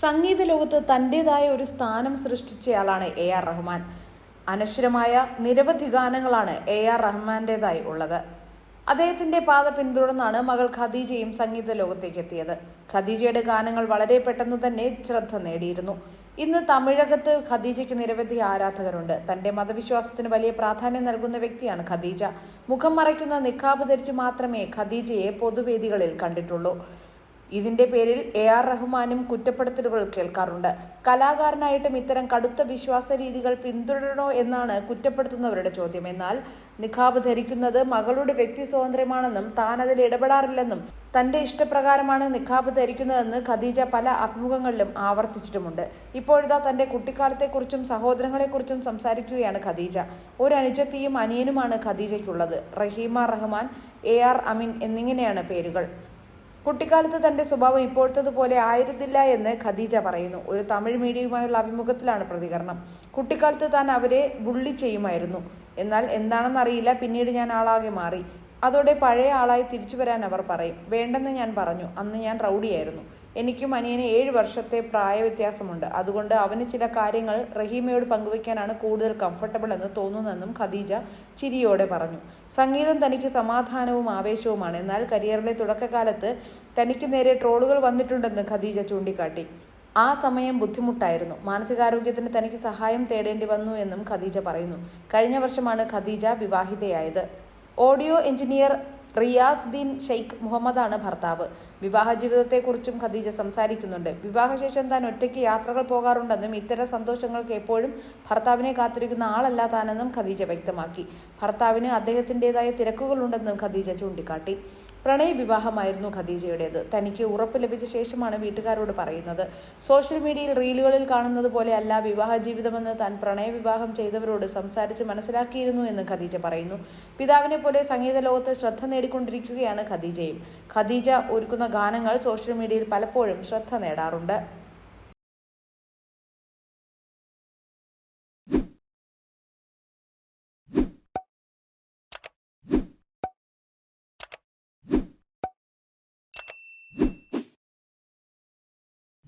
സംഗീത ലോകത്ത് തന്റെതായ ഒരു സ്ഥാനം സൃഷ്ടിച്ചയാളാണ് എ ആർ റഹ്മാൻ. അനശ്വരമായ നിരവധി ഗാനങ്ങളാണ് എ ആർ റഹ്മാന്റെതായി ഉള്ളത്. അദ്ദേഹത്തിന്റെ പാത പിന്തുടർന്നാണ് മകൾ ഖദീജയും സംഗീത ലോകത്തേക്ക് എത്തിയത് ഖദീജയുടെ ഗാനങ്ങൾ വളരെ പെട്ടെന്ന് തന്നെ ശ്രദ്ധ നേടിയിരുന്നു. ഇന്ന് തമിഴകത്ത് ഖദീജയ്ക്ക് നിരവധി ആരാധകരുണ്ട്. തന്റെ മതവിശ്വാസത്തിന് വലിയ പ്രാധാന്യം നൽകുന്ന വ്യക്തിയാണ് ഖദീജ. മുഖം മറയ്ക്കുന്ന നിക്കാബ് ധരിച്ച് മാത്രമേ ഖദീജയെ പൊതുവേദികളിൽ കണ്ടിട്ടുള്ളൂ. ഇതിന്റെ പേരിൽ എ ആർ റഹ്മാനും കുറ്റപ്പെടുത്തലുകൾ കേൾക്കാറുണ്ട്. കലാകാരനായിട്ടും ഇത്തരം കടുത്ത വിശ്വാസ രീതികൾ പിന്തുടരണോ എന്നാണ് കുറ്റപ്പെടുത്തുന്നവരുടെ ചോദ്യം. എന്നാൽ നിഖാബ് ധരിക്കുന്നത് മകളുടെ വ്യക്തി സ്വാതന്ത്ര്യമാണെന്നും താൻ അതിൽ ഇടപെടാറില്ലെന്നും തന്റെ ഇഷ്ടപ്രകാരമാണ് നിഖാബ് ധരിക്കുന്നതെന്ന് ഖദീജ പല അഭിമുഖങ്ങളിലും ആവർത്തിച്ചിട്ടുമുണ്ട്. ഇപ്പോഴിതാ തന്റെ കുട്ടിക്കാലത്തെക്കുറിച്ചും സഹോദരങ്ങളെക്കുറിച്ചും സംസാരിക്കുകയാണ് ഖദീജ. ഒരു അനുജത്തിയും അനിയനുമാണ് ഖദീജയ്ക്കുള്ളത്. റഹീമ റഹ്മാൻ എ ആർ അമീൻ എന്നിങ്ങനെയാണ് പേരുകൾ. കുട്ടിക്കാലത്ത് തന്റെ സ്വഭാവം ഇപ്പോഴത്തതുപോലെ ആയിരുന്നില്ല എന്ന് ഖദീജ പറയുന്നു. ഒരു തമിഴ് മീഡിയയുമായുള്ള അഭിമുഖത്തിലാണ് പ്രതികരണം. കുട്ടിക്കാലത്ത് താൻ അവരെ ബുള്ളി ചെയ്യുമായിരുന്നു. എന്നാൽ എന്താണെന്നറിയില്ല പിന്നീട് ഞാൻ ആളാകെ മാറി. അതോടെ പഴയ ആളായി തിരിച്ചു വരാൻ അവർ പറയും. വേണ്ടെന്ന് ഞാൻ പറഞ്ഞു. അന്ന് ഞാൻ റൗഡിയായിരുന്നു. എനിക്കും അനിയന് ഏഴ് വർഷത്തെ പ്രായ വ്യത്യാസമുണ്ട് അതുകൊണ്ട് അവന് ചില കാര്യങ്ങൾ റഹീമയോട് പങ്കുവയ്ക്കാനാണ് കൂടുതൽ കംഫർട്ടബിൾ എന്ന് തോന്നുന്നതെന്നും ഖദീജ ചിരിയോടെ പറഞ്ഞു. സംഗീതം തനിക്ക് സമാധാനവും ആവേശവുമാണ്. എന്നാൽ കരിയറിലെ തുടക്കകാലത്ത് തനിക്ക് നേരെ ട്രോളുകൾ വന്നിട്ടുണ്ടെന്ന് ഖദീജ ചൂണ്ടിക്കാട്ടി. ആ സമയം ബുദ്ധിമുട്ടായിരുന്നു. മാനസികാരോഗ്യത്തിന് തനിക്ക് സഹായം തേടേണ്ടി വന്നു എന്നും ഖദീജ പറയുന്നു. കഴിഞ്ഞ വർഷമാണ് ഖദീജ വിവാഹിതയായത്. ഓഡിയോ എഞ്ചിനീയർ റിയാസ് ദീൻ ഷെയ്ഖ് മുഹമ്മദാണ് ഭർത്താവ്. വിവാഹ ജീവിതത്തെക്കുറിച്ചും ഖദീജ സംസാരിക്കുന്നുണ്ട്. വിവാഹശേഷം താൻ ഒറ്റയ്ക്ക് യാത്രകൾ പോകാറുണ്ടെന്നും ഇത്തരം സന്തോഷങ്ങൾക്ക് എപ്പോഴും ഭർത്താവിനെ കാത്തിരിക്കുന്ന ആളല്ല താനെന്നും ഖദീജ വ്യക്തമാക്കി. ഭർത്താവിന് അദ്ദേഹത്തിന്റെതായ തിരക്കുകളുണ്ടെന്നും ഖദീജ ചൂണ്ടിക്കാട്ടി. പ്രണയ വിവാഹമായിരുന്നു ഖദീജയുടേത്. തനിക്ക് ഉറപ്പ് ലഭിച്ച ശേഷമാണ് വീട്ടുകാരോട് പറയുന്നത്. സോഷ്യൽ മീഡിയയിൽ റീലുകളിൽ കാണുന്നത് പോലെ അല്ല വിവാഹ ജീവിതമെന്ന് താൻ പ്രണയ വിവാഹം ചെയ്തവരോട് സംസാരിച്ച് മനസ്സിലാക്കിയിരുന്നു എന്ന് ഖദീജ പറയുന്നു. പിതാവിനെ പോലെ സംഗീത ലോകത്ത് ശ്രദ്ധ നേടിക്കൊണ്ടിരിക്കുകയാണ് ഖദീജയും. ഖദീജ ഒരുക്കുന്ന ഗാനങ്ങൾ സോഷ്യൽ മീഡിയയിൽ പലപ്പോഴും ശ്രദ്ധ നേടാറുണ്ട്.